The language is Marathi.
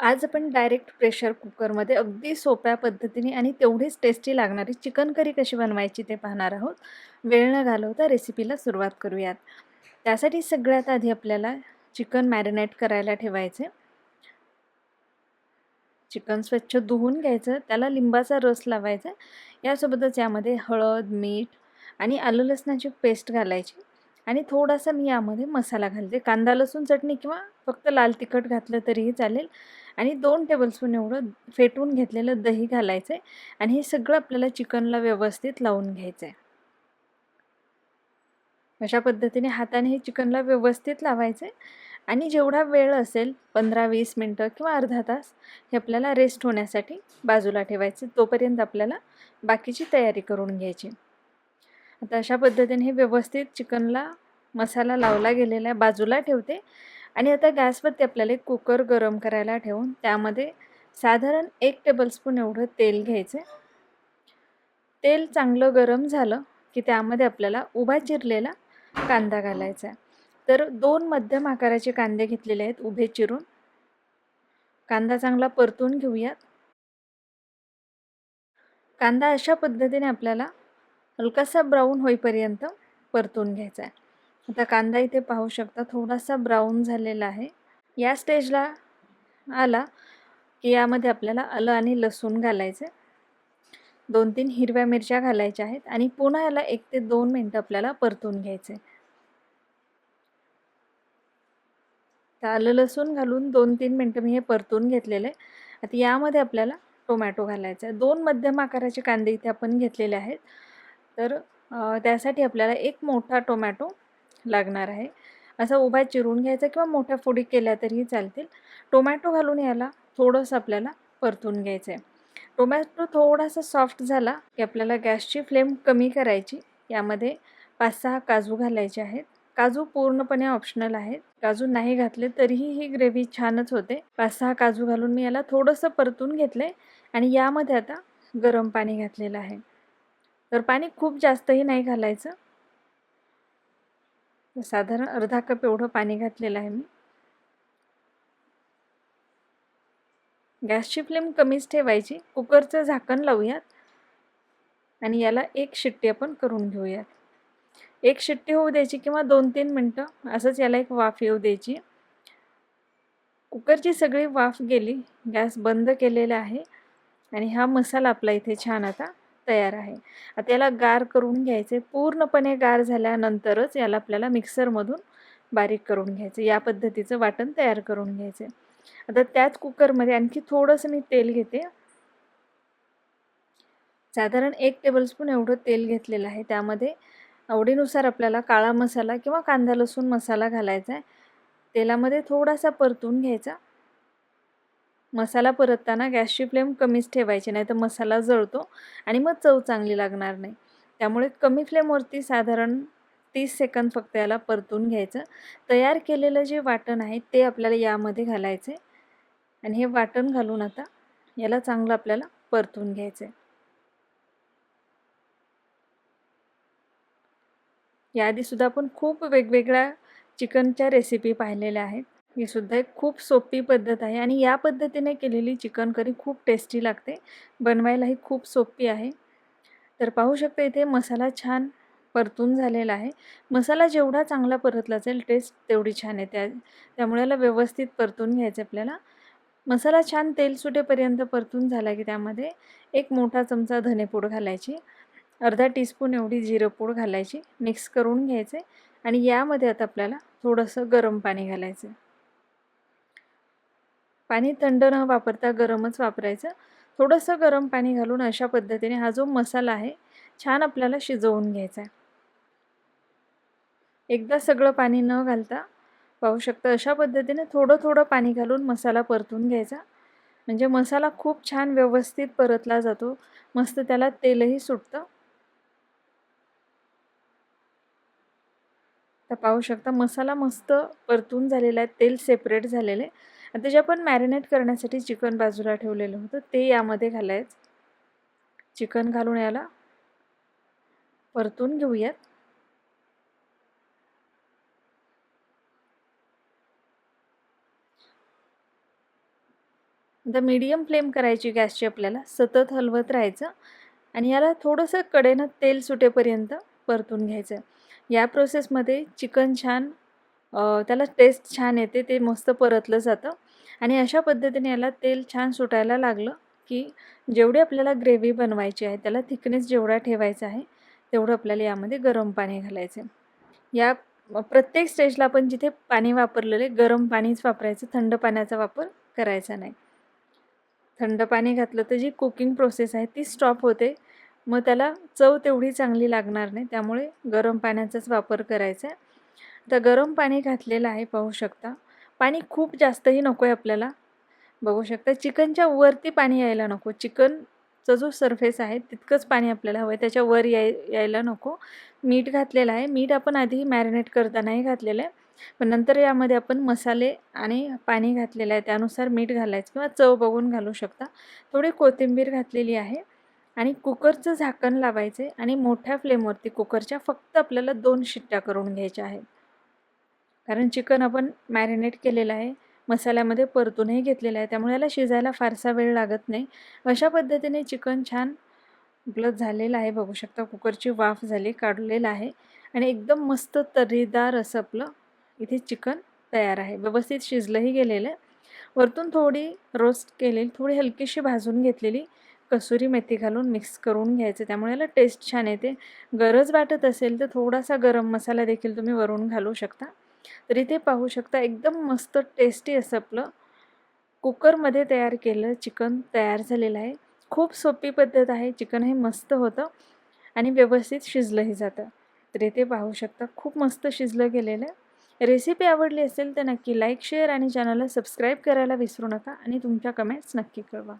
आज आपण डायरेक्ट प्रेशर कुकरमध्ये अगदी सोप्या पद्धतीने आणि तेवढीच टेस्टी लागणारी चिकन करी कशी बनवायची ते पाहणार आहोत. वेळ न घालवता रेसिपीला सुरुवात करूयात. त्यासाठी सगळ्यात आधी आपल्याला चिकन मॅरिनेट करायला ठेवायचे. चिकन स्वच्छ धुवून घ्यायचं त्याला लिंबाचा रस लावायचा. यासोबतच यामध्ये हळद मीठ आणि आलं लसणाची पेस्ट घालायची. आणि थोडासा मी यामध्ये मसाला घालते. कांदा लसूण चटणी किंवा फक्त लाल तिखट घातलं तरीही चालेल. आणि दोन टेबलस्पून एवढं फेटून घेतलेलं दही घालायचं आहे. आणि हे सगळं आपल्याला चिकनला व्यवस्थित लावून घ्यायचं आहे अशा पद्धतीने हाताने हे चिकनला व्यवस्थित लावायचं आहे आणि जेवढा वेळ असेल पंधरा वीस मिनटं किंवा अर्धा तास हे आपल्याला रेस्ट होण्यासाठी बाजूला ठेवायचं. तोपर्यंत आपल्याला बाकीची तयारी करून घ्यायची. आता अशा पद्धतीने हे व्यवस्थित चिकनला मसाला लावला गेलेला आहे बाजूला ठेवते. आणि आता गॅसवरती आपल्याला एक कुकर गरम करायला ठेवून त्यामध्ये साधारण एक टेबलस्पून एवढं तेल घ्यायचं. तेल चांगलं गरम झालं की त्यामध्ये आपल्याला उभा चिरलेला कांदा घालायचा तर दोन मध्यम आकाराचे कांदे घेतलेले आहेत उभे चिरून. कांदा चांगला परतून घेऊयात. कांदा अशा पद्धतीने आपल्याला हलकासा ब्राऊन होईपर्यंत परतून घ्यायचा आहे आता कांदा इथे पाहू शकता थोडासा ब्राऊन झालेला आहे. या स्टेजला आला की यामध्ये आपल्याला आलं आणि लसूण घालायचं दोन तीन हिरव्या मिरच्या घालायच्या आहेत आणि पुन्हा याला एक ते दोन मिनटं आपल्याला परतून घ्यायचे तर आलं लसूण घालून दोन तीन मिनटं मी हे परतून घेतलेले आता यामध्ये आपल्याला टोमॅटो घालायचा आहे दोन मध्यम आकाराचे कांदे इथे आपण घेतलेले आहेत. तर त्यासाठी आपल्याला एक मोठा टोमॅटो लागणार आहे. असा उभा चिरून घ्यायचा किंवा मोठ्या फोडी केल्या तरीही चालतील. टोमॅटो घालून याला थोडंसं आपल्याला परतून घ्यायचं आहे. टोमॅटो थोडासा सॉफ्ट झाला की आपल्याला गॅसची फ्लेम कमी करायची. यामध्ये पाच सहा काजू घालायचे आहेत. काजू पूर्णपणे ऑप्शनल आहेत. काजू नाही घातले तरीही ही ग्रेव्ही छानच होते. पाच सहा काजू घालून मी याला थोडंसं परतून घेतलं आणि यामध्ये आता गरम पाणी घातलेलं आहे. तर पाणी खूप जास्तही नाही घालायचं. साधारण अर्धा कप एवढं पाणी घातलेलं आहे मी. गॅसची फ्लेम कमीच ठेवायची. कुकरचं झाकण लावूयात. आणि याला एक शिट्टी आपण करून घेऊयात. एक शिट्टी होऊ द्यायची किंवा दोन तीन मिनटं असंच याला एक वाफ येऊ द्यायची. कुकरची सगळी वाफ गेली. गॅस बंद केलेला आहे. आणि हा मसाला आपला इथे छान आता तयार आहे. आता याला गार करून घ्यायचे. पूर्णपणे गार झाल्यानंतरच याला आपल्याला मिक्सरमधून बारीक करून घ्यायचं. या पद्धतीचं वाटण तयार करून घ्यायचे. आता त्याच कुकरमध्ये आणखी थोडंसं मी तेल घेते. साधारण एक टेबलस्पून एवढं तेल घेतलेलं आहे. त्यामध्ये आवडीनुसार आपल्याला काळा मसाला किंवा कांदा लसूण मसाला घालायचा आहे. तेलामध्ये थोडासा परतून घ्यायचा. मसाला परतताना गॅसची फ्लेम कमीच ठेवायची नाही तर मसाला जळतो आणि मग चव चांगली लागणार नाही. त्यामुळे कमी फ्लेमवरती साधारण तीस सेकंद फक्त याला परतून घ्यायचं. तयार केलेलं जे वाटण आहे ते आपल्याला यामध्ये घालायचं आहे आणि हे वाटण घालून आता याला चांगलं आपल्याला परतून घ्यायचं आहे याआधीसुद्धा आपण खूप वेगवेगळ्या चिकनच्या रेसिपी पाहिलेल्या आहेत. ही सुद्धा एक खूप सोपी पद्धत आहे आणि या पद्धतीने केलेली चिकन करी खूप टेस्टी लागते. बनवायलाही खूप सोपी आहे. तर पाहू शकता इथे मसाला छान परतून झालेला आहे. मसाला जेवढा चांगला परतला जाईल टेस्ट तेवढी छान आहे त्या त्यामुळे याला व्यवस्थित परतून घ्यायचं आपल्याला. मसाला छान तेल सुटेपर्यंत परतून झाला की त्यामध्ये एक मोठा चमचा धनेपूड घालायची अर्धा टीस्पून एवढी जिरंपूड घालायची मिक्स करून घ्यायचे आणि यामध्ये आता आपल्याला थोडंसं गरम पाणी घालायचं पाणी थंड न वापरता गरमच वापरायचं. थोडंसं गरम पाणी घालून अशा पद्धतीने हा जो मसाला आहे छान आपल्याला शिजवून घ्यायचा आहे. एकदा सगळं पाणी न घालता पाहू शकता अशा पद्धतीने थोडं थोडं पाणी घालून मसाला परतून घ्यायचा. म्हणजे मसाला खूप छान व्यवस्थित परतला जातो. मस्त त्याला तेलही सुटतं. तर पाहू शकता मसाला मस्त परतून झालेला आहे. तेल सेपरेट झालेलं आहे. आता जे आपण मॅरिनेट करण्यासाठी चिकन बाजूला ठेवलेलं होतं. ते यामध्ये घालायचं. चिकन घालून याला. परतून घेऊयात. आता मीडियम फ्लेम करायची गॅसची आपल्याला. सतत हलवत राहायचं. आणि याला थोडंसं कडेनं तेल सुटेपर्यंत परतून घ्यायचं. या प्रोसेसमध्ये चिकन छान त्याला टेस्ट छान येते. ते मस्त परतलं जातं. आणि अशा पद्धतीने याला तेल छान सुटायला लागलं की जेवढी आपल्याला ग्रेव्ही बनवायची आहे त्याला थिकनेस जेवढा ठेवायचा आहे तेवढं आपल्याला यामध्ये गरम पाणी घालायचं आहे. या प्रत्येक स्टेजला आपण जिथे पाणी वापरलेले गरम पाणीच वापरायचं थंड पाण्याचा वापर करायचा नाही. थंड पाणी घातलं तर जी कुकिंग प्रोसेस आहे ती स्टॉप होते. मग त्याला चव तेवढी चांगली लागणार नाही त्यामुळे गरम पाण्याचाच वापर करायचा आहे. तर गरम पाणी घातलेलं आहे पाहू शकता. पाणी खूप जास्तही नको आहे आपल्याला. बघू शकता चिकनच्या वरती पाणी यायला नको. चिकनचा जो सरफेस आहे तितकंच पाणी आपल्याला हवं आहे त्याच्या वर याय यायला नको. मीठ घातलेलं आहे. मीठ आपण आधी मॅरिनेट करतानाही घातलेलं आहे. पण नंतर यामध्ये आपण मसाले आणि पाणी घातलेलं आहे. त्यानुसार मीठ घालायचं किंवा चव बघून घालू शकता. थोडी कोथिंबीर घातलेली आहे आणि कुकरचं झाकण लावायचं आणि मोठ्या फ्लेमवरती कुकरच्या फक्त आपल्याला दोन शिट्ट्या करून घ्यायच्या आहेत. कारण चिकन आपण मॅरिनेट केलेलं आहे. मसाल्यामध्ये परतूनही घेतलेलं आहे. त्यामुळे याला शिजायला फारसा वेळ लागत नाही. अशा पद्धतीने चिकन छान उपलब्ध झालेलं आहे. बघू शकता कुकरची वाफ झाली काढलेलं आहे. आणि एकदम मस्त तर्रीदार असं आपलं इथे चिकन तयार आहे. व्यवस्थित शिजलंही गेलेलं आहे. वरतून थोडी रोस्ट केलेली थोडी हलकीशी भाजून घेतलेली कसुरी मेथी घालून मिक्स करून घ्यायचं. त्यामुळे याला टेस्ट छान येते. गरज वाटत असेल तर थोडासा गरम मसाला देखील तुम्ही वरून घालू शकता. तर इथे पाहू शकता. एकदम मस्त टेस्टी असं आपलं. कुकरमध्ये तयार केलं चिकन तयार झालेलं आहे. खूप सोपी पद्धत आहे. चिकन हे मस्त होतं आणि व्यवस्थित शिजलंही जातं. तर इथे पाहू शकता. खूप मस्त शिजलं गेलेलं आहे. रेसिपी आवडली असेल तर नक्की लाईक शेअर आणि चॅनलला सबस्क्राईब करायला विसरू नका आणि तुमच्या कमेंट्स नक्की कळवा.